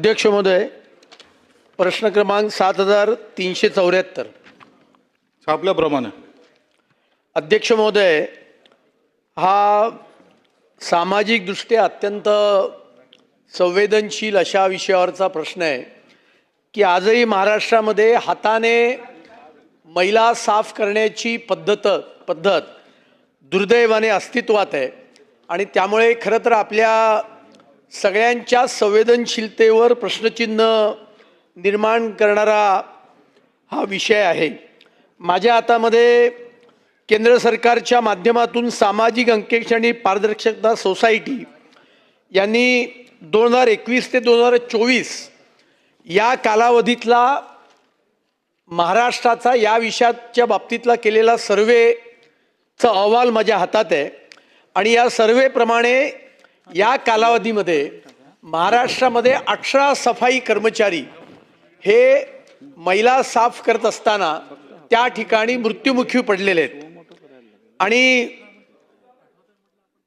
अध्यक्ष महोदय प्रश्न क्रमांक सात हजार तीनशे चौऱ्याहत्तर. छापल्याप्रमाणे अध्यक्ष महोदय हा सामाजिकदृष्ट्या अत्यंत संवेदनशील अशा विषयावरचा प्रश्न आहे की आजही महाराष्ट्रामध्ये हाताने मैला साफ करण्याची पद्धत पद्धत दुर्दैवाने अस्तित्वात आहे. आणि त्यामुळे खरं तर आपल्या सगळ्यांच्या संवेदनशीलतेवर प्रश्नचिन्ह निर्माण करणारा हा विषय आहे. माझ्या हातामध्ये केंद्र सरकारच्या माध्यमातून सामाजिक अंकेक्ष आणि पारदर्शकता सोसायटी यांनी दोन हजार एकवीस ते दोन हजार चोवीस या कालावधीतला महाराष्ट्राचा या विषयाच्या बाबतीतला केलेला सर्वेचा अहवाल माझ्या हातात आहे. आणि या सर्वेप्रमाणे या कालावधीमध्ये महाराष्ट्रामध्ये अठरा सफाई कर्मचारी हे मैला साफ करत असताना त्या ठिकाणी मृत्युमुखी पडलेले आहेत. आणि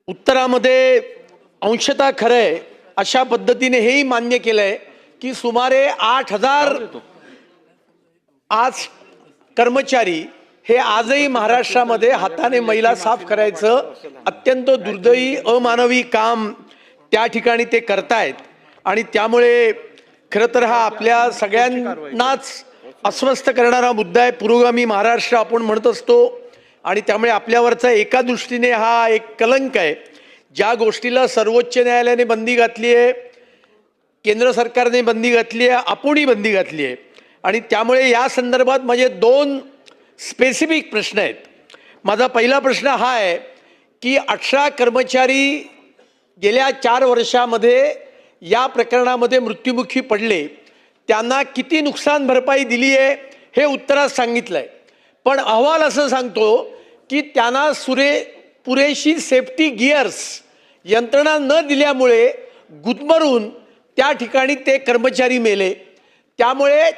उत्तरामध्ये अंशतः खरं आहे अशा पद्धतीने हेही मान्य केलं आहे की सुमारे आठ हजार आज कर्मचारी हे आजही महाराष्ट्रामध्ये हाताने मैला साफ करायचं अत्यंत दुर्दैवी अमानवी काम त्या ठिकाणी ते करतायत. आणि त्यामुळे खरं तर हा आपल्या सगळ्यांनाच अस्वस्थ करणारा मुद्दा आहे. पुरोगामी महाराष्ट्र आपण म्हणत असतो. आणि त्यामुळे आपल्यावरचा एका दृष्टीने हा एक कलंक आहे. ज्या गोष्टीला सर्वोच्च न्यायालयाने बंदी घातली आहे केंद्र सरकारने बंदी घातली आहे आपणही बंदी घातली आहे. आणि त्यामुळे या संदर्भात माझे दोन स्पेसिफिक प्रश्न आहेत. माझा पहिला प्रश्न हा आहे की अठरा कर्मचारी गेल्या चार वर्षामध्ये या प्रकरणामध्ये मृत्युमुखी पडले. त्यांना किती नुकसान भरपाई दिली आहे हे उत्तरात सांगितलं आहे पण अहवाल असं सांगतो की त्यांना सुरे पुरेशी सेफ्टी गिअर्स यंत्रणा न दिल्यामुळे गुदमरून त्या ठिकाणी ते कर्मचारी मेले. त्यामुळे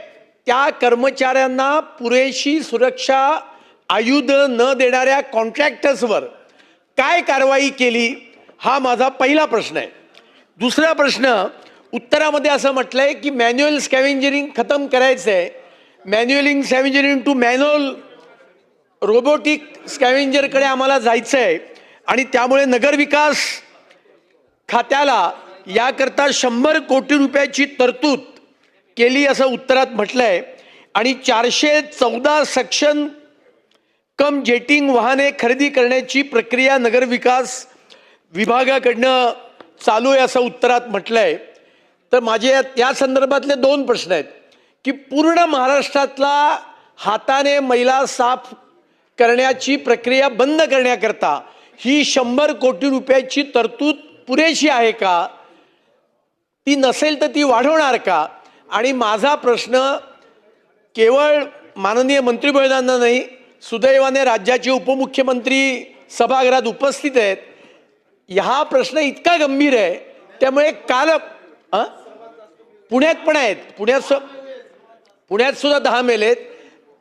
त्या कर्मचाऱ्यांना पुरेशी सुरक्षा आयुध न देणाऱ्या कॉन्ट्रॅक्टर्सवर काय कारवाई केली? हा माझा पहिला प्रश्न आहे. दुसरा प्रश्न उत्तरामध्ये असं म्हटलं आहे की मॅन्युअल स्कॅव्हेंजरिंग खतम करायचं आहे manual scavenging to manual robotic स्कॅव्हेंजरकडे आम्हाला जायचं आहे आणि त्यामुळे नगरविकास खात्याला याकरता शंभर कोटी रुपयाची तरतूद केली असं उत्तरात म्हटलं आहे आणि चारशे चौदा सक्षम कम जेटिंग वाहने खरेदी करण्याची प्रक्रिया नगरविकास विभागाकडनं चालू आहे असं उत्तरात म्हटलं आहे तर माझे या- संदर्भातले दोन प्रश्न आहेत. की पूर्ण महाराष्ट्रातला हाताने मैला साफ करण्याची प्रक्रिया बंद करण्याकरता ही शंभर कोटी रुपयाची तरतूद पुरेशी आहे का? ती नसेल तर ती वाढवणार का? आणि माझा प्रश्न केवळ माननीय मंत्री नाही सुदैवाने राज्याचे उपमुख्यमंत्री सभागृहात उपस्थित आहेत. हा प्रश्न इतका गंभीर आहे त्यामुळे काल? पुण्यात पण आहेत. पुण्यात सु पुण्यात सुद्धा दहा मेलेत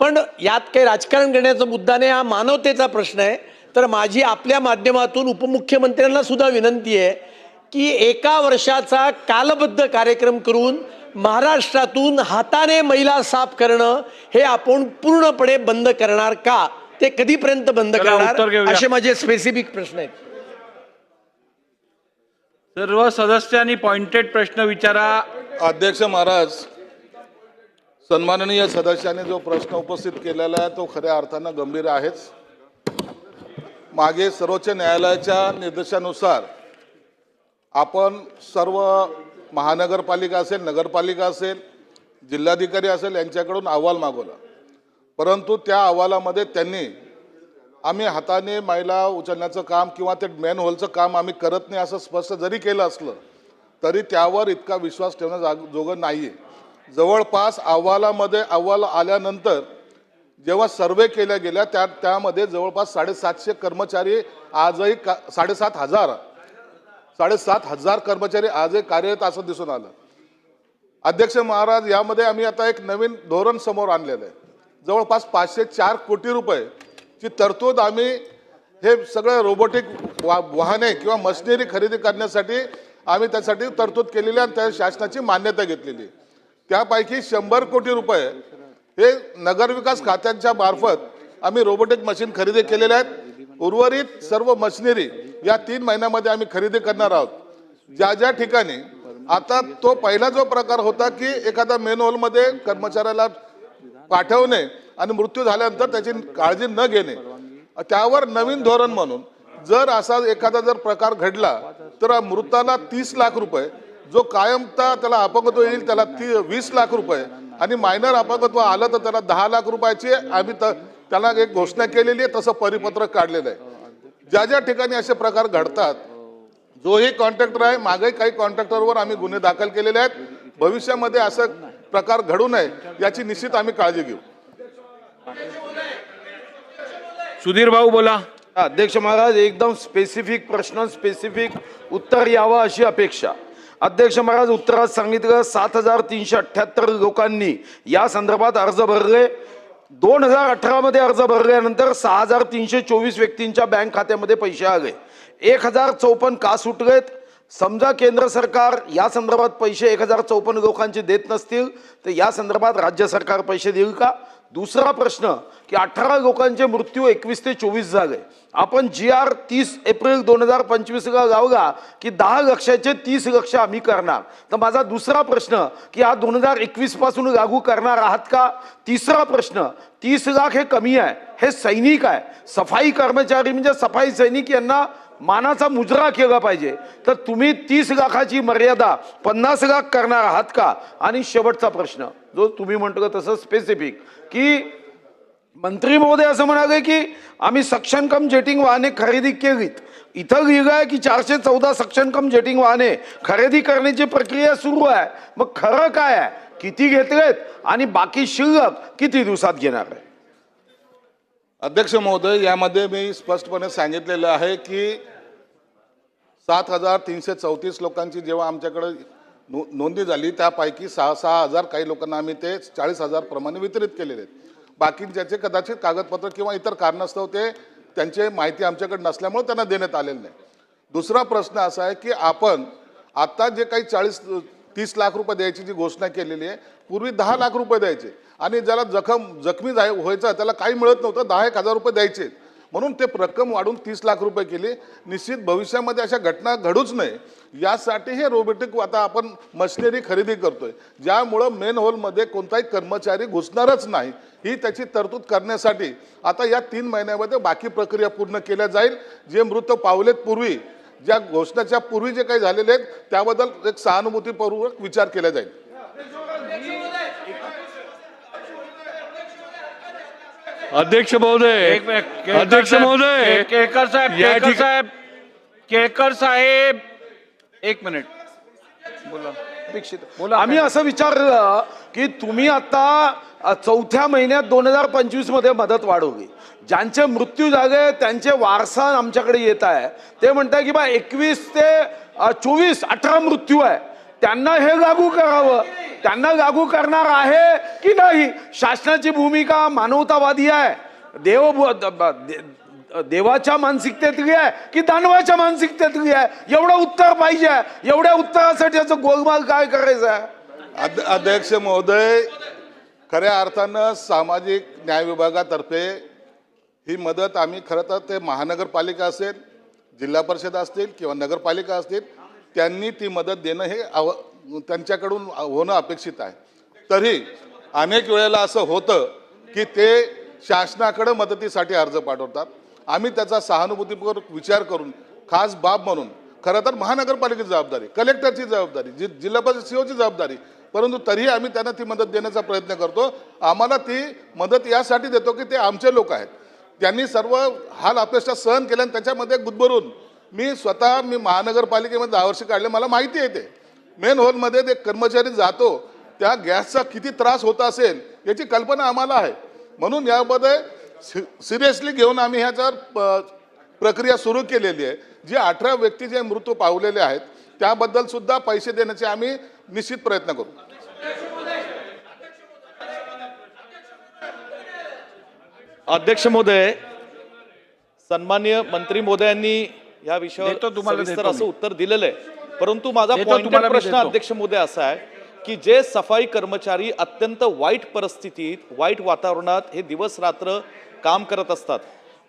पण यात काही राजकारण करण्याचा मुद्दा नाही हा मानवतेचा प्रश्न आहे. तर माझी आपल्या माध्यमातून उपमुख्यमंत्र्यांना सुद्धा विनंती आहे की एका वर्षाचा कालबद्ध कार्यक्रम करून महाराष्ट्रातून हाताने मैला साफ करणं हे आपण पूर्णपणे बंद करणार का? ते कधीपर्यंत बंद करणार. असे माझे स्पेसिफिक प्रश्न आहेत. सर्व सदस्यांनी पॉइंटेड प्रश्न विचारा. अध्यक्ष महाराज सन्माननीय सदस्याने जो प्रश्न उपस्थित केलेला आहे तो खऱ्या अर्थानं गंभीर आहेच. मागे सर्वोच्च न्यायालयाच्या निर्देशानुसार आपण सर्व महानगरपालिका असेल नगरपालिका असेल जिल्हाधिकारी असेल यांच्याकडून अहवाल मागवला. परंतु त्या अहवालामध्ये त्यांनी आम्ही हाताने मैला उचलण्याचं काम किंवा ते मॅनहोलचं काम आम्ही करत नाही असं स्पष्ट जरी केलं असलं तरी त्यावर इतका विश्वास ठेवणं जाग जोगं नाही आहे जवळपास अहवालामध्ये अहवाल आल्यानंतर जेव्हा सर्वे केल्या गेल्या त्या त्यामध्ये जवळपास साडेसातशे कर्मचारी आजही का साडेसात हजार साडेसात हजार कर्मचारी आजही कार्यरत असं दिसून आलं. अध्यक्ष महाराज यामध्ये आम्ही आता एक नवीन धोरण समोर आणलेलं आहे. जवळपास पाचशे चार कोटी रुपये ती तरतूद आम्ही हे सगळं रोबोटिक वा वाहने किंवा मशिनरी खरेदी करण्यासाठी आम्ही त्यासाठी तरतूद केलेली आणि त्या शासनाची मान्यता घेतलेली त्यापैकी शंभर कोटी रुपये हे नगरविकास खात्यांच्या मार्फत आम्ही रोबोटिक मशीन खरेदी केलेले आहेत. उर्वरित सर्व मशिनरी या तीन महिन्यामध्ये आम्ही खरेदी करणार आहोत. ज्या ज्या ठिकाणी आता तो पहिला जो प्रकार होता की एखादा मेन हॉलमध्ये कर्मचाऱ्याला पाठवणे आणि मृत्यू झाल्यानंतर त्याची काळजी न घेणे. त्यावर नवीन धोरण म्हणून जर असा एखादा जर प्रकार घडला तर मृताला तीस लाख रुपये जो कायमता त्याला अपंगत्व येईल त्याला ती वीस लाख रुपये आणि मायनर अपंगत्व आलं तर त्याला दहा लाख रुपयाची आम्ही त- त्याला एक घोषणा केलेली आहे तसं परिपत्रक काढलेलं आहे. ज्या ज्या ठिकाणी असे प्रकार घडतात जोही कॉन्ट्रॅक्टर आहे मागे काही कॉन्ट्रॅक्टरवर आम्ही गुन्हे दाखल केलेले आहेत. भविष्यामध्ये असं प्रकार घडू नये याची निश्चित आम्ही काळजी घेऊ. सुधीर भाऊ बोला. अध्यक्ष महाराज एकदम स्पेसिफिक प्रश्न स्पेसिफिक उत्तर यावं अशी अपेक्षा. अध्यक्ष महाराज उत्तरात सांगितलं सात हजार तीनशे अठ्ठ्याहत्तर लोकांनी या संदर्भात अर्ज भरले. दोन हजार अठरामध्ये अर्ज भरल्यानंतर सहा हजार तीनशे चोवीस व्यक्तींच्या बँक खात्यामध्ये पैसे आले. एक हजार चौपन्न का सुटलेत? समजा केंद्र सरकार या संदर्भात पैसे एक हजार चौपन्न लोकांचे देत नसतील तर या संदर्भात राज्य सरकार पैसे देईल का? दुसरा प्रश्न की अठरा लोकांचे मृत्यू एकवीस ते चोवीस झाले. आपण जी आर तीस एप्रिल दोन हजार पंचवीसला लावला की? दहा लक्षाचे तीस लक्ष आम्ही करणार. तर माझा दुसरा प्रश्न की हा दोन हजार एकवीसपासून लागू करणार आहात का? तिसरा प्रश्न तीस लाख हे कमी आहे हे सैनिक आहे. सफाई कर्मचारी म्हणजे सफाई सैनिक यांना मानाचा मुजरा केला पाहिजे. तर तुम्ही तीस लाखाची मर्यादा पन्नास लाख करणार आहात का? आणि शेवटचा प्रश्न जो तुम्ही म्हणतो तसं स्पेसिफिक की मंत्री महोदय असं म्हणाले की आम्ही सक्षम कम जेटिंग वाहने खरेदी केलीत. इथं लिहिलं आहे की चारशे चौदा सक्षम कम जेटिंग वाहने खरेदी करण्याची प्रक्रिया सुरू आहे. मग खरं काय आहे? किती घेतलेत? आणि बाकी शिल्लक किती दिवसात घेणार आहे? अध्यक्ष महोदय यामध्ये मी स्पष्टपणे सांगितलेलं आहे की सात हजार तीनशे चौतीस लोकांची जेव्हा आमच्याकडे नो नोंदी झाली त्यापैकी सहा सहा हजार काही लोकांना आम्ही ते चाळीस हजार प्रमाणे वितरित केलेले आहेत. बाकींच्याचे कदाचित कागदपत्र किंवा इतर कारणास्तव ते त्यांचे माहिती आमच्याकडे नसल्यामुळे त्यांना देण्यात आलेलं नाही. दुसरा प्रश्न असा आहे की आपण आत्ता जे काही चाळीस तीस लाख रुपये द्यायची जी घोषणा केलेली आहे पूर्वी दहा लाख रुपये द्यायचे. आणि ज्याला जखम जखमी जाय व्हायचं त्याला काही मिळत नव्हतं दहा एक हजार रुपये द्यायचे. म्हणून ते रक्कम वाढून तीस लाख रुपये केली. निश्चित भविष्यामध्ये अशा घटना घडूच नये. यासाठी हे रोबोटिक आता आपण मशिनरी खरेदी करतोय. ज्यामुळं मेन हॉलमध्ये कोणताही कर्मचारी घुसणारच नाही. ही त्याची तरतूद करण्यासाठी आता या तीन महिन्यामध्ये बाकी प्रक्रिया पूर्ण केल्या जाईल. जे मृत पावलेत पूर्वी ज्या घोषणाच्या पूर्वी जे काही झालेले आहेत त्याबद्दल एक सहानुभूतीपूर्वक विचार केला जाईल. अध्यक्ष महोदय अध्यक्ष महोदय केळकर साहेब या केळकर ठिक- साहेब केळकर साहेब एक मिनिट. बोला. अपेक्षित बोला. आम्ही असं विचारलं की तुम्ही आता अ, चौथ्या महिन्यात दोन हजार पंचवीसमध्ये मदत वाढवली. ज्यांचे मृत्यू झाले त्यांचे वारसा आमच्याकडे येत आहे. ते म्हणतात की बा एकवीस ते चोवीस अठरा मृत्यू आहे. त्यांना हे लागू करावं. त्यांना लागू करणार आहे की नाही? शासनाची भूमिका मानवतावादी आहे. देव दे- देवाच्या मानसिकतेतली आहे की दानवाच्या मानसिकतेतली आहे? एवढं उत्तर पाहिजे. एवढ्या उत्तरासाठी याचं गोलमाल काय करायचं आहे? अध्यक्ष महोदय खऱ्या अर्थानं सामाजिक न्याय विभागातर्फे ही मदत आम्ही खरं तर ते महानगरपालिका असेल जिल्हा परिषद असतील किंवा नगरपालिका असतील त्यांनी ती मदत देणं हे आव त्यांच्याकडून होणं अपेक्षित आहे. तरी अनेक वेळेला असं होतं की ते शासनाकडं मदतीसाठी अर्ज पाठवतात. आम्ही त्याचा सहानुभूतीपूर्वक विचार करून खास बाब म्हणून खरं तर महानगरपालिकेची जबाबदारी कलेक्टरची जबाबदारी जि जिल्हा परिषद सीओची जबाबदारी परंतु तरीही आम्ही त्यांना ती मदत देण्याचा प्रयत्न करतो. आम्हाला ती मदत यासाठी देतो की ते आमचे लोक आहेत. त्यांनी सर्व हाल अपेक्षा सहन केल्या आणि त्याच्यामध्ये गुदभरून मी स्वतः मी महानगरपालिकेमध्ये दहा वर्ष काढले मला माहिती आहे ते. मेन हॉलमध्ये ते कर्मचारी जातो त्या गॅसचा किती त्रास होत असेल याची कल्पना आम्हाला आहे. म्हणून यामध्ये सिरियसली घेऊन आम्ही ह्याच्यावर प- प्रक्रिया सुरू केलेली आहे. जे अठरा व्यक्ती जे मृत्यू पावलेले आहेत त्याबद्दल सुद्धा पैसे देण्याचे आम्ही निश्चित प्रयत्न करू. अध्यक्ष महोदय सन्मान्य मंत्री महोदयांनी या विषयावर सविस्तर असं. उत्तर दिलेलं आहे परंतु माझा मी प्रश्न. अध्यक्ष मोदी असा आहे की जे सफाई कर्मचारी अत्यंत वाईट परिस्थितीत वाईट वातावरणात हे दिवस रात्र काम करत असतात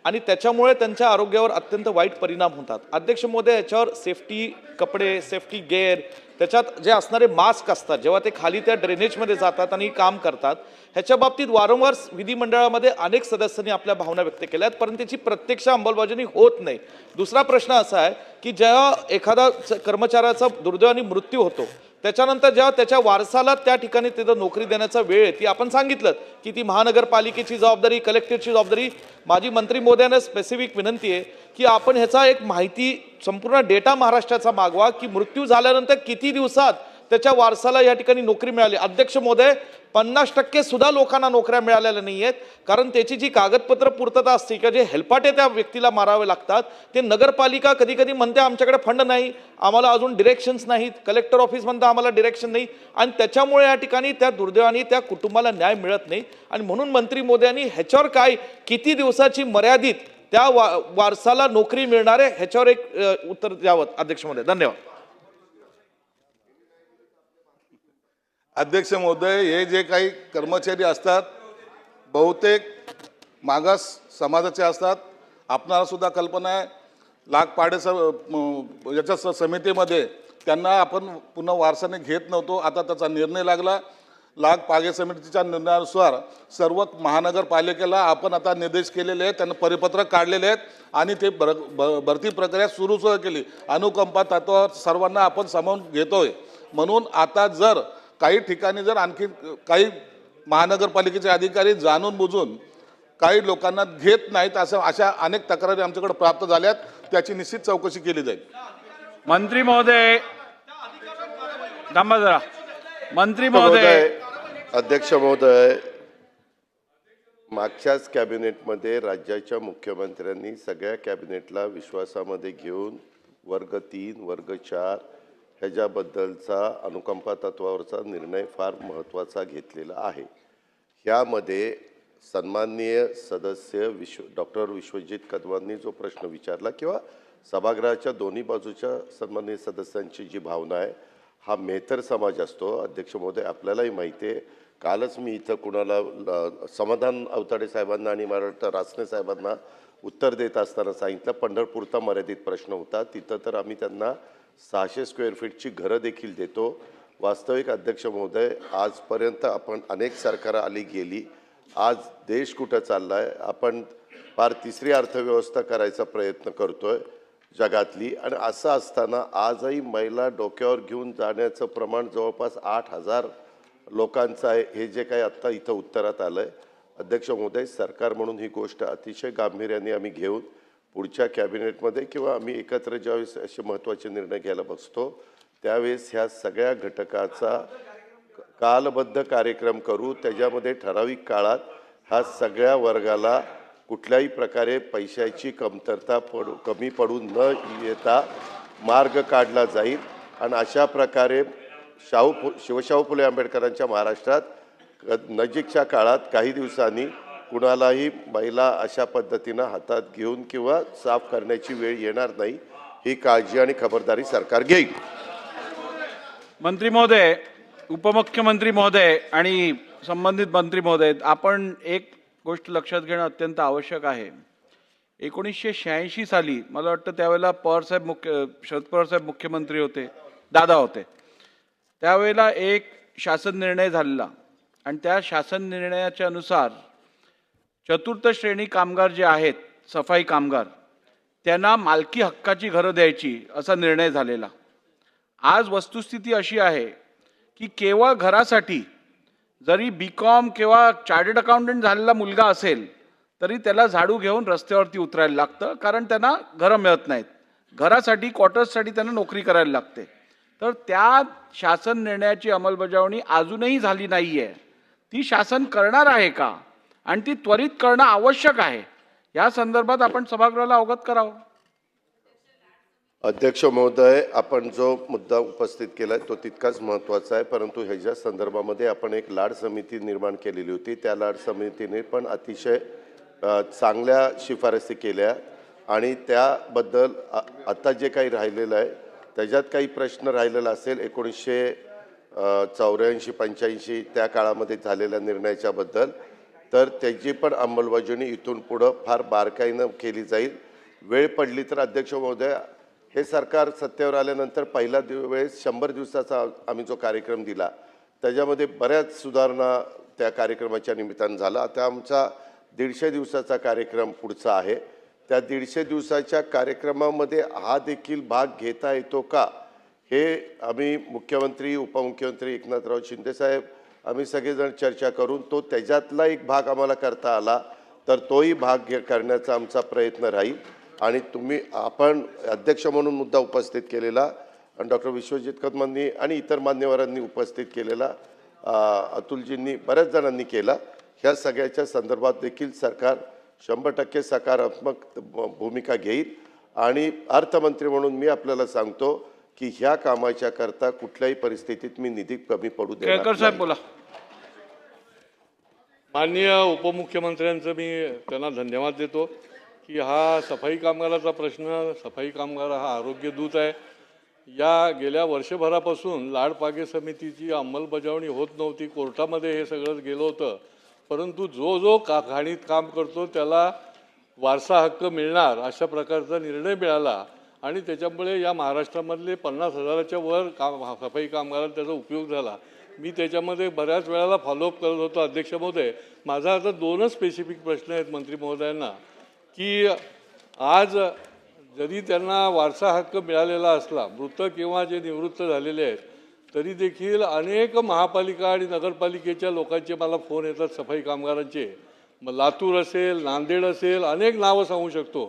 आणि त्याच्यामुळे त्यांच्या आरोग्यावर अत्यंत वाईट परिणाम होतात. अध्यक्ष मोदी याच्यावर सेफ्टी कपडे सेफ्टी गेअर त्याच्यात जे असणारे मास्क असतात जेव्हा ते खाली त्या ड्रेनेजमध्ये जातात आणि काम करतात ह्याच्या बाबतीत वारंवार विधिमंडळामध्ये अनेक सदस्यांनी आपल्या भावना व्यक्त केल्या आहेत परंतु त्याची प्रत्यक्ष अंमलबजावणी होत नाही. दुसरा प्रश्न असा आहे की जेव्हा एखादा च- कर्मचाऱ्याचा दुर्दैवाने मृत्यू होतो त्याच्यानंतर जेव्हा त्याच्या वारसाला त्या ठिकाणी तिथं नोकरी देण्याचा वेळ आहे ती आपण सांगितलं की ती महानगरपालिकेची जबाबदारी कलेक्टरची जबाबदारी. माझी मंत्री मोदयांना स्पेसिफिक विनंती आहे की आपण ह्याचा एक माहिती संपूर्ण डेटा महाराष्ट्राचा मागवा की मृत्यू झाल्यानंतर किती दिवसात त्याच्या वारसाला या ठिकाणी नोकरी मिळाली. अध्यक्ष महोदय पन्नास टक्के सुद्धा लोकांना नोकऱ्या मिळालेल्या नाही आहेत कारण त्याची जी कागदपत्र पूर्तता असते किंवा जे हेलपाटे त्या व्यक्तीला मारावे लागतात ते नगरपालिका कधी कधी म्हणते आमच्याकडे फंड नाही आम्हाला अजून डिरेक्शन्स नाहीत. कलेक्टर ऑफिस म्हणतं आम्हाला डिरेक्शन नाही. आणि त्याच्यामुळे या ठिकाणी त्या दुर्दैवाने त्या कुटुंबाला न्याय मिळत नाही. आणि म्हणून मंत्री मोदयांनी ह्याच्यावर काय किती दिवसाची मर्यादित त्या वा वारसाला नोकरी मिळणार आहे ह्याच्यावर एक उत्तर द्यावं अध्यक्ष महोदय. धन्यवाद. अध्यक्ष महोदय हे जे काही कर्मचारी असतात बहुतेक मागास समाजाचे असतात. आपणाला सुद्धा कल्पना आहे लाखपाडेस स याच्या स- समितीमध्ये त्यांना आपण पुन्हा वारसाने घेत नव्हतो आता त्याचा निर्णय लागला. लाख पागे समितीच्या निर्णयानुसार सर्व महानगरपालिकेला आपण आता निर्देश केलेले आहेत त्यांना परिपत्रक काढलेले आहेत आणि ते भर भरती प्रक्रिया सुरू सुद्धा केली. अनुकंपा तत्वावर सर्वांना आपण सामावून घेतोय. म्हणून आता जर काही ठिकाणी जर आणखी काही महानगरपालिकेचे अधिकारी जाणून बुजून काही लोकांना घेत नाहीत असं अशा अनेक तक्रारी आमच्याकडे प्राप्त झाल्यात त्याची निश्चित चौकशी केली जाईल. मंत्री महोदय थांबा जरा. मंत्री महोदय. महोदय अध्यक्ष महोदय मागच्याच कॅबिनेटमध्ये राज्याच्या मुख्यमंत्र्यांनी सगळ्या कॅबिनेटला विश्वासामध्ये घेऊन वर्ग तीन वर्ग चार ह्याच्याबद्दलचा अनुकंपा तत्वावरचा निर्णय फार महत्त्वाचा घेतलेला आहे. ह्यामध्ये सन्माननीय सदस्य विश्व डॉक्टर विश्वजित कदमांनी जो प्रश्न विचारला किंवा सभागृहाच्या दोन्ही बाजूच्या सन्माननीय सदस्यांची जी भावना आहे हा मेहतर समाज असतो. अध्यक्ष महोदय आपल्यालाही माहिती आहे. कालच मी इथं कुणाला समाधान अवताडे साहेबांना आणि मला वाटतं रासने साहेबांना उत्तर देत असताना सांगितलं. पंढरपूरचा मर्यादित प्रश्न होता. तिथं तर आम्ही त्यांना सहाशे स्क्वेअर फीटची घरं देखील देतो. वास्तविक अध्यक्ष महोदय आजपर्यंत आपण अनेक सरकारं आली गेली. आज देश कुठं चालला आहे आपण फार तिसरी अर्थव्यवस्था करायचा प्रयत्न करतो आहे जगातली. आणि असं असताना आजही महिला डोक्यावर घेऊन जाण्याचं प्रमाण जवळपास आठ हजार लोकांचं आहे. हे जे काही आत्ता इथं उत्तरात आलं आहे अध्यक्ष महोदय सरकार म्हणून ही गोष्ट अतिशय गांभीर्याने आम्ही घेऊन पुढच्या कॅबिनेटमध्ये किंवा आम्ही एकत्र ज्यावेळेस असे महत्त्वाचे निर्णय घ्यायला बसतो त्यावेळेस ह्या सगळ्या घटकाचा कालबद्ध कार्यक्रम करू. त्याच्यामध्ये ठराविक काळात हा सगळ्या वर्गाला कुठल्याही प्रकारे पैशाची कमतरता पडू कमी पडून न येता मार्ग काढला जाईल. आणि अशा प्रकारे शाहू फु शिवशाहू फुले आंबेडकरांच्या महाराष्ट्रात क- नजीकच्या काळात काही दिवसांनी कुणालाही महिला अशा पद्धतीनं हातात घेऊन किंवा साफ करण्याची वेळ येणार नाही ही काळजी आणि खबरदारी सरकार घेईल. मंत्री महोदय उपमुख्यमंत्री महोदय आणि संबंधित मंत्री महोदय आपण एक गोष्ट लक्षात घेणं अत्यंत आवश्यक आहे. एकोणीसशे शहाऐंशी साली मला वाटतं त्यावेळेला पवारसाहेब मुख्य शरद पवारसाहेब मुख्यमंत्री होते दादा होते. त्यावेळेला एक शासन निर्णय झालेला आणि त्या शासन निर्णयाच्या अनुसार चतुर्थ श्रेणी कामगार जे आहेत सफाई कामगार त्यांना मालकी हक्काची घरं द्यायची असा निर्णय झालेला. आज वस्तुस्थिती अशी आहे की केवळ घरासाठी जरी बी कॉम किंवा चार्टर्ड अकाउंटंट झालेला मुलगा असेल तरी त्याला झाडू घेऊन रस्त्यावरती उतरायला लागतं कारण त्यांना घरं मिळत नाहीत. घरासाठी क्वार्टर्ससाठी त्यांना नोकरी करायला लागते. तर त्या शासन निर्णयाची अंमलबजावणी अजूनही झाली नाही आहे ती शासन करणार आहे का? आणि ती त्वरित करणं आवश्यक आहे. या संदर्भात आपण सभागृहाला अवगत करावं. अध्यक्ष महोदय आपण जो मुद्दा उपस्थित केला तो तितकाच महत्त्वाचा आहे. परंतु ह्याच्या संदर्भामध्ये आपण एक लाड समिती निर्माण केलेली होती. त्या लाड समितीने पण अतिशय चांगल्या शिफारसी केल्या. आणि त्याबद्दल आत्ता आता जे काही राहिलेलं आहे त्याच्यात काही प्रश्न राहिलेला असेल एकोणीसशे चौऱ्याऐंशी पंच्याऐंशी त्या काळामध्ये झालेल्या निर्णयाच्याबद्दल तर त्याची पण अंमलबजावणी इथून पुढं फार बारकाईनं केली जाईल. वेळ पडली तर अध्यक्ष महोदय हे सरकार सत्तेवर आल्यानंतर पहिला दिवस वेळेस शंभर दिवसाचा आम्ही जो कार्यक्रम दिला त्याच्यामध्ये बऱ्याच सुधारणा त्या कार्यक्रमाच्या निमित्तानं झाला. आता आमचा दीडशे दिवसाचा कार्यक्रम पुढचा आहे. त्या दीडशे दिवसाच्या कार्यक्रमामध्ये हा देखील भाग घेता येतो का? हे आम्ही मुख्यमंत्री उपमुख्यमंत्री एकनाथराव शिंदेसाहेब आम्ही सगळेजण चर्चा करून तो त्याच्यातला एक भाग आम्हाला करता आला तर तोही भाग घे करण्याचा आमचा प्रयत्न राहील. आणि तुम्ही आपण अध्यक्ष म्हणून मुद्दा उपस्थित केलेला डॉक्टर विश्वजित कदमांनी आणि इतर मान्यवरांनी उपस्थित केलेला अतुलजींनी बऱ्याच जणांनी केला. ह्या सगळ्याच्या संदर्भात देखील सरकार शंभर टक्के सकारात्मक भूमिका घेईल. आणि अर्थमंत्री म्हणून मी आपल्याला सांगतो की ह्या कामाच्या करता कुठल्याही परिस्थितीत मी निधी कमी पडू देणार केळकर साहेब. बोला. माननीय उपमुख्यमंत्र्यांचं मी त्यांना धन्यवाद देतो की हा सफाई कामगाराचा प्रश्न सफाई कामगार हा आरोग्य दूत आहे. या गेल्या वर्षभरापासून लाडपागे समितीची अंमलबजावणी होत नव्हती. कोर्टामध्ये हे सगळं गेलं होतं. परंतु जो जो का घाणीत काम करतो त्याला वारसा हक्क मिळणार अशा प्रकारचा निर्णय मिळाला. आणि त्याच्यामुळे या महाराष्ट्रामधले पन्नास हजाराच्या वर काम सफाई कामगारांना त्याचा उपयोग झाला. मी त्याच्यामध्ये बऱ्याच वेळेला फॉलोअप करत होतो अध्यक्ष महोदय. माझा आता दोनच स्पेसिफिक प्रश्न आहेत मंत्री महोदयांना. की आज जरी त्यांना वारसा हक्क मिळालेला असला मृत किंवा जे निवृत्त झालेले आहेत तरी देखील अनेक महापालिका आणि नगरपालिकेच्या लोकांचे मला फोन येतात सफाई कामगारांचे. मग लातूर असेल नांदेड असेल अनेक नावं सांगू शकतो.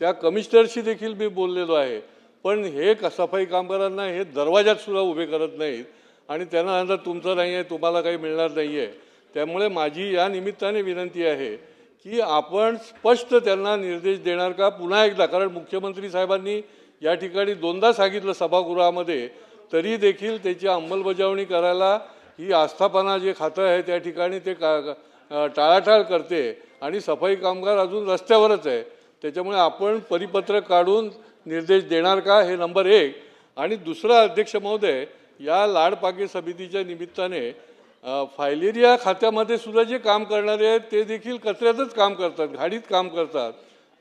त्या कमिशनरशी देखील मी बोललेलो आहे. पण हे क- सफाई कामगारांना हे दरवाजात सुद्धा उभे करत नाहीत आणि त्यांना आता तुमचं नाही आहे तुम्हाला काही मिळणार नाही आहे. त्यामुळे माझी या निमित्ताने विनंती आहे की आपण स्पष्ट त्यांना निर्देश देणार का? पुन्हा एकदा कारण मुख्यमंत्री साहेबांनी या ठिकाणी दोनदा सांगितलं सभागृहामध्ये तरी देखील त्याची अंमलबजावणी करायला ही आस्थापना जे खातं आहे त्या ठिकाणी ते का टाळाटाळ करते. आणि सफाई कामगार अजून रस्त्यावरच आहे. त्याच्यामुळे आपण परिपत्रक काढून निर्देश देणार का हे नंबर एक. आणि दुसरा अध्यक्ष महोदय या लाडपागे समितीच्या निमित्ताने फायलेरिया खात्यामध्ये सुद्धा जे काम करणारे आहेत ते देखील कचऱ्यातच काम करतात घाडीत काम करतात.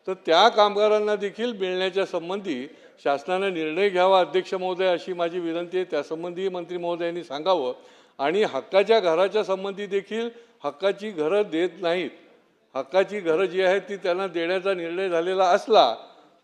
तर त्या कामगारांना देखील मिळण्याच्या संबंधी शासनाने निर्णय घ्यावा अध्यक्ष महोदय अशी माझी विनंती आहे. त्यासंबंधी मंत्री महोदयांनी सांगावं. आणि हक्काच्या घराच्या संबंधी देखील हक्काची घरं देत नाहीत. हक्काची घरं जी आहेत ती त्यांना देण्याचा निर्णय झालेला असला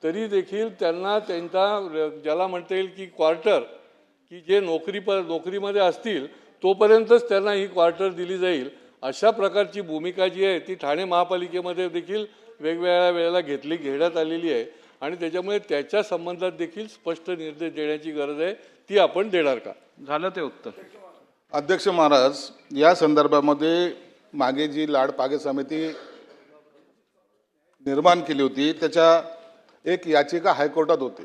तरी देखील त्यांना त्यांचा ज्याला म्हणता येईल की क्वार्टर की जे नोकरी प नोकरीमध्ये असतील तोपर्यंतच त्यांना ही क्वार्टर दिली जाईल. अशा प्रकारची भूमिका जी आहे ती ठाणे महापालिकेमध्ये देखील वेगवेगळ्या वेळेला घेतली घेण्यात आलेली आहे. आणि त्याच्यामुळे त्याच्या संबंधात देखील स्पष्ट निर्देश देण्याची गरज आहे ती आपण देणार का? झालं ते उत्तर. अध्यक्ष महाराज या संदर्भामध्ये मागे जी लाड पागे समिती निर्माण केली होती. त्याच्या एक याचिका हायकोर्टात होती.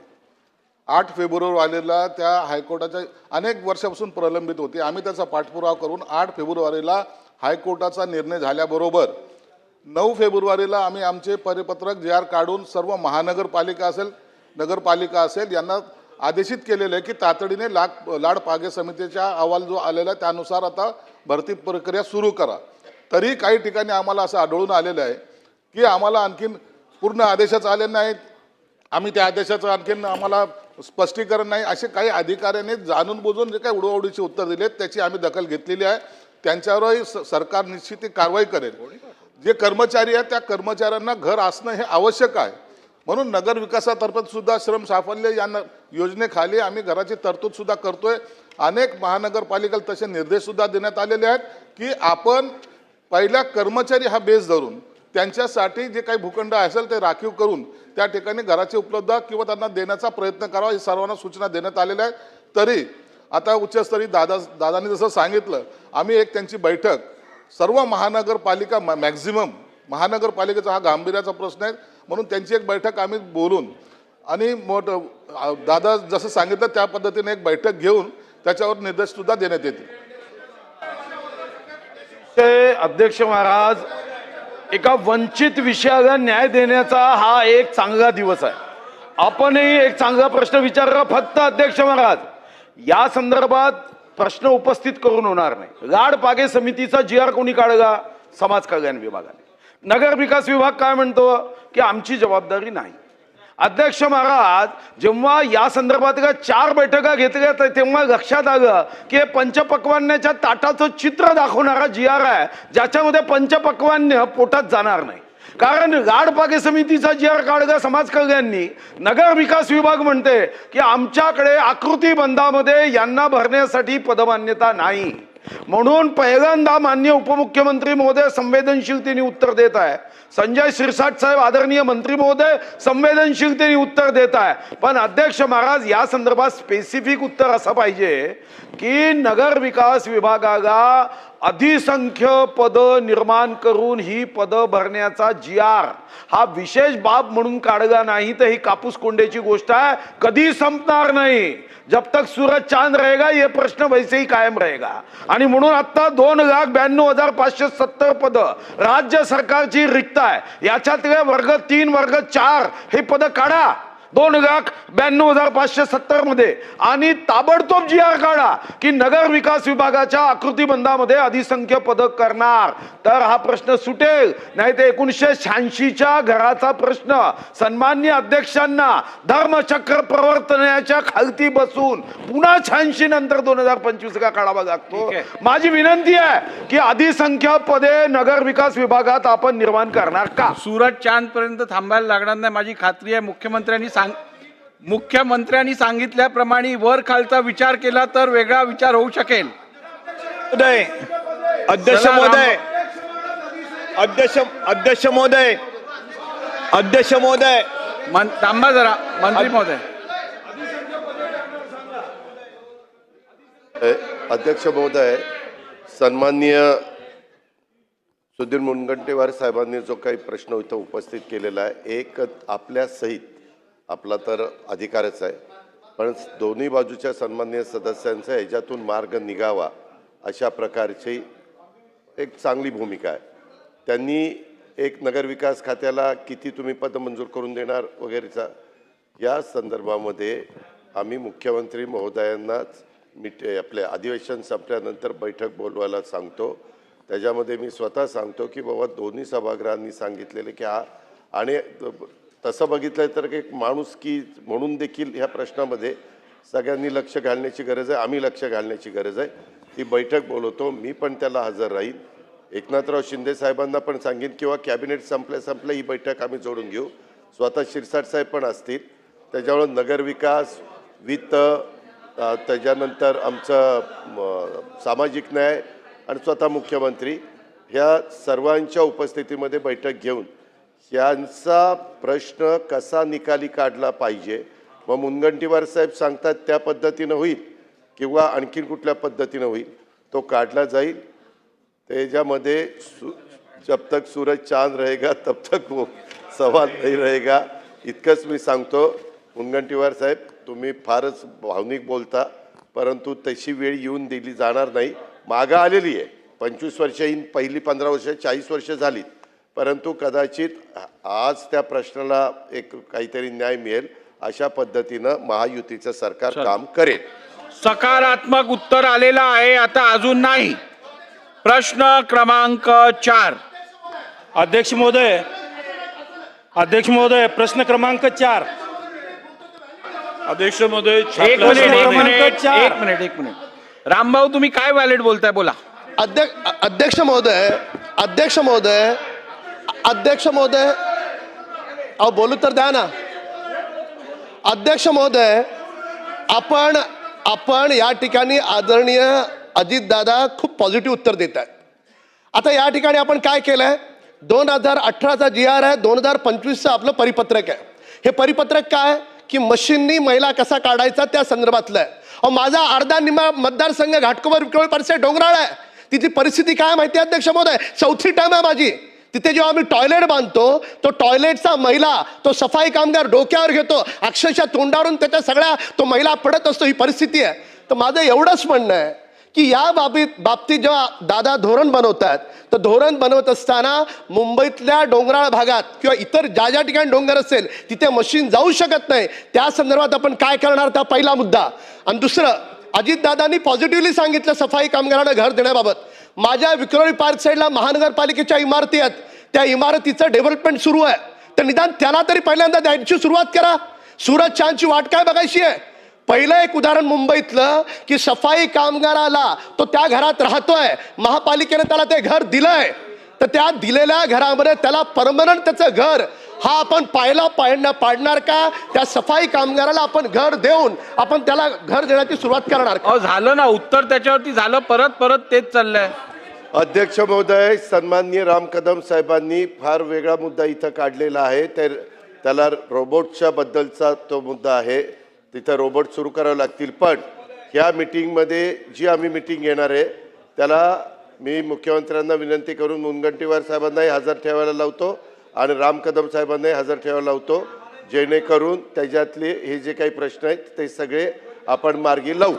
आठ फेब्रुवारीला त्या हायकोर्टाच्या अनेक वर्षापासून प्रलंबित होती. आम्ही त्याचा पाठपुरावा करून आठ फेब्रुवारीला हायकोर्टाचा निर्णय झाल्याबरोबर नऊ फेब्रुवारीला आम्ही आमचे परिपत्रक जे आर काढून सर्व महानगरपालिका असेल नगरपालिका असेल यांना आदेशित केलेलं आहे की तातडीने लाड लाड पागे समितीचा अहवाल जो आलेला आहे त्यानुसार आता भरती प्रक्रिया सुरू करा. तरी काही ठिकाणी आम्हाला असं आढळून आलेलं आहे की आम्हाला आणखीन पूर्ण आदेशच आले नाहीत. आम्ही त्या आदेशाचं आणखीन आम्हाला स्पष्टीकरण नाही. असे काही अधिकाऱ्यांनी जाणून बुजून जे काही उडवडीची उत्तर दिलेत त्याची आम्ही दखल घेतलेली आहे. त्यांच्यावरही स- सरकार निश्चित ती कारवाई करेल. जे कर्मचारी आहेत त्या कर्मचाऱ्यांना घर असणं हे आवश्यक आहे. म्हणून नगर विकासातर्फे सुद्धा श्रम साफल्य या न- योजनेखाली आम्ही घराची तरतूद सुद्धा करतोय. अनेक महानगरपालिकेला तसे निर्देश सुद्धा देण्यात आलेले आहेत की आपण पहिल्या कर्मचारी हा बेस धरून त्यांच्यासाठी जे काही भूखंड असेल ते राखीव करून त्या ठिकाणी घराची उपलब्ध किंवा त्यांना देण्याचा प्रयत्न करावा ही सर्वांना सूचना देण्यात आलेल्या आहेत. तरी आता उच्चस्तरीय दादा दादांनी जसं सांगितलं आम्ही एक त्यांची बैठक सर्व महानगरपालिका मॅक्झिमम महानगरपालिकेचा हा गांभीर्याचा प्रश्न आहे. म्हणून त्यांची एक बैठक आम्ही बोलून आणि मोठ दादा जसं सांगितलं त्या पद्धतीने एक बैठक घेऊन त्याच्यावर निर्देशसुद्धा देण्यात येतील. ते अध्यक्ष महाराज एका वंचित विषयाला न्याय देण्याचा हा एक चांगला दिवस आहे. आपणही एक चांगला प्रश्न विचारला फक्त अध्यक्ष महाराज या संदर्भात प्रश्न उपस्थित करून होणार नाही. लाड पागे समितीचा जी आर कोणी काढला? समाज कल्याण विभागाने. नगर विकास विभाग काय म्हणतो? की आमची जबाबदारी नाही. अध्यक्ष महाराज जेव्हा या संदर्भातल्या चार बैठका घेतल्या तर तेव्हा लक्षात आलं की हे पंचपक्वान्याच्या ताटाचं चित्र दाखवणारा जी आर आहे ज्याच्यामध्ये पंचपक्वान्य पोटात जाणार नाही. कारण लाडपागे समितीचा जी आर काढला समाज कल्याणनी नगर विकास विभाग म्हणते की आमच्याकडे आकृती बंधामध्ये यांना भरण्यासाठी पदमान्यता नाही. म्हणून पहिल्यांदा मान्य उपमुख्यमंत्री महोदय संवेदनशीलतेने उत्तर देत आहे. संजय शिरसाट साहेब आदरणीय मंत्री महोदय संवेदनशीलतेने उत्तर देत आहे. पण अध्यक्ष महाराज या संदर्भात स्पेसिफिक उत्तर असं पाहिजे की नगर विकास विभागाला अधिसंख्य पद निर्माण करून ही पद भरण्याचा जी आर हा विशेष बाब म्हणून काढला नाही तर ही कापूस कोंड्याची गोष्ट आहे. कधी संपणार नाही. जब तक सूरज चांद रहेगा ये प्रश्न वैसेही कायम रहेगा. आणि म्हणून आता दोन लाख ब्याण्णव हजार पाचशे सत्तर पद राज्य सरकारची रिक्त आहे. याच्यातले वर्ग तीन वर्ग चार हे पद काढा. दोन लाख ब्याण्णव हजार पाचशे सत्तरमध्ये. आणि ताबडतोब जी आर काढा की नगर विकास विभागाच्या आकृतीबंधामध्ये अधिसंख्य पद करणार. तर हा प्रश्न सुटेल. नाही तर एकोणीसशे शहाऐंशीच्या घराचा प्रश्न. सन्मान्य अध्यक्षांना धर्मचक्र प्रवर्तनाच्या खालती बसून पुन्हा शहाऐंशी नंतर दोन हजार पंचवीस का काढावा लागतो. माझी विनंती आहे की अधिसंख्य पदे नगर विकास विभागात आपण निर्माण करणार का? सुरत चांद पर्यंत थांबायला लागणार नाही. माझी खात्री आहे मुख्यमंत्र्यांनी सांग मुख्यमंत्र्यांनी सांगितल्याप्रमाणे वर खालचा विचार केला तर वेगळा विचार होऊ शकेल. महोदय अध्यक्ष महोदय. अध्यक्ष अध्यक्ष महोदय. अध्यक्ष महोदय. मन थांबा जरा मंत्री महोदय. अध्यक्ष महोदय सन्माननीय सुधीर मुनगंटीवार साहेबांनी जो काही प्रश्न इथं उपस्थित केलेला आहे एक आपल्या सहित आपला तर अधिकारच आहे. पण दोन्ही बाजूच्या सन्माननीय सदस्यांचा ह्याच्यातून मार्ग निघावा अशा प्रकारची एक चांगली भूमिका आहे. त्यांनी एक नगरविकास खात्याला किती तुम्ही पद मंजूर करून देणार वगैरेचा या संदर्भामध्ये आम्ही मुख्यमंत्री महोदयांनाच मिट आपले अधिवेशन संपल्यानंतर बैठक बोलवायला सांगतो. त्याच्यामध्ये मी स्वतः सांगतो की बाबा दोन्ही सभागृहांनी सांगितलेले की हा आणि तसं बघितलं तर एक माणूस की म्हणून देखील ह्या प्रश्नामध्ये सगळ्यांनी लक्ष घालण्याची गरज आहे आम्ही लक्ष घालण्याची गरज आहे. ती बैठक बोलवतो मी पण त्याला हजर राहीन. एकनाथराव शिंदे साहेबांना पण सांगेन किंवा कॅबिनेट संपल्या संपल्या ही बैठक आम्ही जोडून घेऊ. स्वतः शिरसाट साहेब पण असतील. त्याच्यामुळे नगरविकास वित्त त्याच्यानंतर आमचं सामाजिक न्याय आणि स्वतः मुख्यमंत्री ह्या सर्वांच्या उपस्थितीमध्ये बैठक घेऊन यांचा प्रश्न कसा निकाली काढला पाहिजे? मग मुनगंटीवार साहेब सांगतात त्या पद्धतीनं होईल किंवा आणखीन कुठल्या पद्धतीनं होईल? तो काढला जाईल. त्याच्यामध्ये सु जब तक सूरज चांद रहेगा तब तक वो सवाल नाही रहेगा. इतकंच मी सांगतो मुनगंटीवार साहेब तुम्ही फारच भावनिक बोलता परंतु तशी वेळ येऊन दिली जाणार नाही. मागं आलेली आहे. पंचवीस वर्ष येईन पहिली पंधरा वर्ष चाळीस वर्ष झालीत. परंतु कदाचित आज त्या प्रश्नाला एक काहीतरी न्याय मिळेल अशा पद्धतीनं महायुतीचं सरकार काम करेल. सकारात्मक उत्तर आलेलं आहे आता अजून नाही. प्रश्न क्रमांक चार. अध्यक्ष महोदय अध्यक्ष महोदय प्रश्न क्रमांक चार. अध्यक्ष महोदय एक मिनिट एक. मिनिट चार. एक मिनिट एक मिनिट. रामभाऊ तुम्ही काय व्हॅलिड बोलताय? बोला. अध्यक्ष अध्यक्ष महोदय अध्यक्ष महोदय अध्यक्ष महोदय अहो बोलू तर द्या ना. अध्यक्ष महोदय आपण आपण या ठिकाणी आदरणीय अजितदादा खूप पॉझिटिव्ह उत्तर देत आहेत. आता या ठिकाणी आपण काय केलंय? दोन हजार अठराचा जी आर आहे दोन हजार पंचवीसचं आपलं परिपत्रक आहे. हे परिपत्रक काय? की मशीननी महिला कसा काढायचा त्या संदर्भातलं आहे. अहो माझा अर्धा निमा मतदारसंघ घाटकोबर विक्रोळ परिसर डोंगराळ आहे. तिथली परिस्थिती काय माहिती आहे अध्यक्ष महोदय? चौथी टाइम आहे माझी. तिथे जेव्हा आम्ही टॉयलेट बांधतो तो टॉयलेटचा महिला तो सफाई कामगार डोक्यावर घेतो अक्षरशः तोंडावरून त्याच्या सगळ्या तो महिला पडत असतो ही परिस्थिती आहे. तर माझं एवढंच म्हणणं आहे की या बाबीत बाबतीत जेव्हा दादा धोरण बनवतात तर धोरण बनवत असताना मुंबईतल्या डोंगराळ भागात किंवा इतर ज्या ज्या ठिकाणी डोंगर असेल तिथे मशीन जाऊ शकत नाही. त्या संदर्भात आपण काय करणार? त्या पहिला मुद्दा. आणि दुसरं अजितदादांनी पॉझिटिव्हली सांगितलं सफाई कामगारांना घर देण्याबाबत. माझ्या विक्रोळी पार्क साईडला महानगरपालिकेच्या इमारती आहेत. त्या इमारतीचं डेव्हलपमेंट सुरू आहे. तर निदान त्याला तरी पहिल्यांदा द्यायची सुरुवात करा. सूरज छानची वाट काय बघायची आहे? पहिलं एक उदाहरण मुंबईतलं की सफाई कामगाराला तो त्या घरात राहतोय. महापालिकेने त्याला ते घर दिलंय. तर त्या दिलेल्या घरामध्ये त्याला परमनंट त्याचं घर. हा आपण पाहायला पाडणार पाडणार का? त्या सफाई कामगाराला आपण घर देऊन आपण त्याला घर देण्याची सुरुवात करणार झालं ना. उत्तर त्याच्यावरती झालं. परत परत तेच चाललंय. अध्यक्ष महोदय सन्माननीय राम कदम साहेबांनी फार वेगळा मुद्दा इथं काढलेला आहे. ते त्याला रोबोटच्या बद्दलचा तो मुद्दा आहे. तिथं रोबोट सुरू करावे लागतील. पण ह्या मिटिंगमध्ये जी आम्ही मिटिंग घेणार आहे त्याला मी मुख्यमंत्र्यांना विनंती करून मुनगंटीवार साहेबांनाही हजर ठेवायला लावतो आणि राम कदम साहेबांनाही हजर ठेवायला लावतो. जेणेकरून त्याच्यातले हे जे काही प्रश्न आहेत ते सगळे आपण मार्गी लावू.